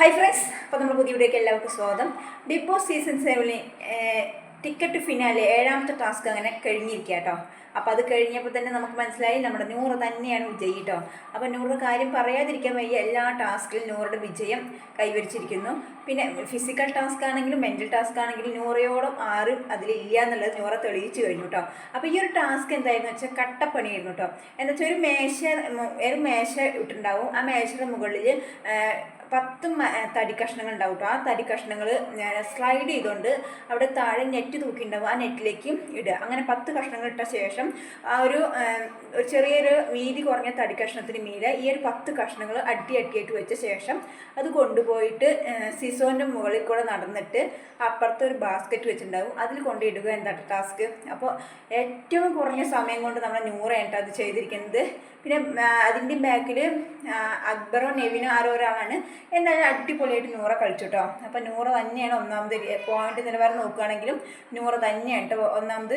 Hi friends അപ്പോൾ നമ്മൾ പുതിയ വീഡിയോക്ക് എല്ലാവർക്കും സ്വാഗതം. ഡിപ്പോ സീസൺ സെവനിൽ ടിക്കറ്റ് ഫിനാലെ ഏഴാമത്തെ ടാസ്ക് അങ്ങനെ കഴിഞ്ഞിരിക്കുക കേട്ടോ. അപ്പോൾ അത് കഴിഞ്ഞപ്പോൾ തന്നെ നമുക്ക് മനസ്സിലായി നമ്മുടെ നൂറ് തന്നെയാണ് വിജയി കേട്ടോ. അപ്പോൾ നൂറ് കാര്യം പറയാതിരിക്കാൻ വയ്യ എല്ലാ ടാസ്കിലും നൂറുടെ വിജയം കൈവരിച്ചിരിക്കുന്നു. പിന്നെ ഫിസിക്കൽ ടാസ്ക് ആണെങ്കിലും മെന്റൽ ടാസ്ക് ആണെങ്കിലും നൂറയോളം ആരും അതിലില്ല എന്നുള്ളത് നൂറ തെളിയിച്ചു കഴിഞ്ഞു കേട്ടോ. അപ്പോൾ ഈ ഒരു ടാസ്ക് എന്തായിരുന്നു വെച്ചാൽ കട്ടപ്പണിയായിരുന്നു കേട്ടോ. എന്താ വെച്ചാൽ ഒരു മേശ ഒരു മേശ ഇട്ടുണ്ടാവും ആ മേശയുടെ മുകളിൽ പത്ത് തടി കഷ്ണങ്ങൾ ഉണ്ടാവും കേട്ടോ ആ തടി കഷ്ണങ്ങൾ സ്ലൈഡ് ചെയ്തുകൊണ്ട് അവിടെ താഴെ നെറ്റ് തൂക്കിണ്ടാവും. ആ നെറ്റിലേക്ക് ഇടുക. അങ്ങനെ പത്ത് കഷ്ണങ്ങൾ ഇട്ട ശേഷം ആ ഒരു ചെറിയൊരു വീതി കുറഞ്ഞ തടി കഷ്ണത്തിന് മീതെ ഈ ഒരു പത്ത് കഷ്ണങ്ങൾ അടി അടിയായിട്ട് വെച്ച ശേഷം അത് കൊണ്ടുപോയിട്ട് സിസോന്റെ മുകളിൽ കൂടെ നടന്നിട്ട് അപ്പുറത്തെ ഒരു ബാസ്ക്കറ്റ് വെച്ചിട്ടുണ്ടാവും അതിൽ കൊണ്ടിടുക എന്താണ് ടാസ്ക് അപ്പോൾ ഏറ്റവും കുറഞ്ഞ സമയം കൊണ്ട് നമ്മൾ നൂറായിട്ട് അത് ചെയ്തിരിക്കുന്നത്. പിന്നെ അതിന്റെ ബാക്കിൽ അക്ബറോ നെവിനോ ആരോ ഒരാളാണ് എന്തായാലും അടിപൊളിയായിട്ട് നൂറ കളിച്ചു കേട്ടോ അപ്പോൾ നൂറ തന്നെയാണ് ഒന്നാമത് പോയിന്റ് നിലവാരം നോക്കുകയാണെങ്കിലും നൂറ തന്നെയാണ് കേട്ടോ ഒന്നാമത്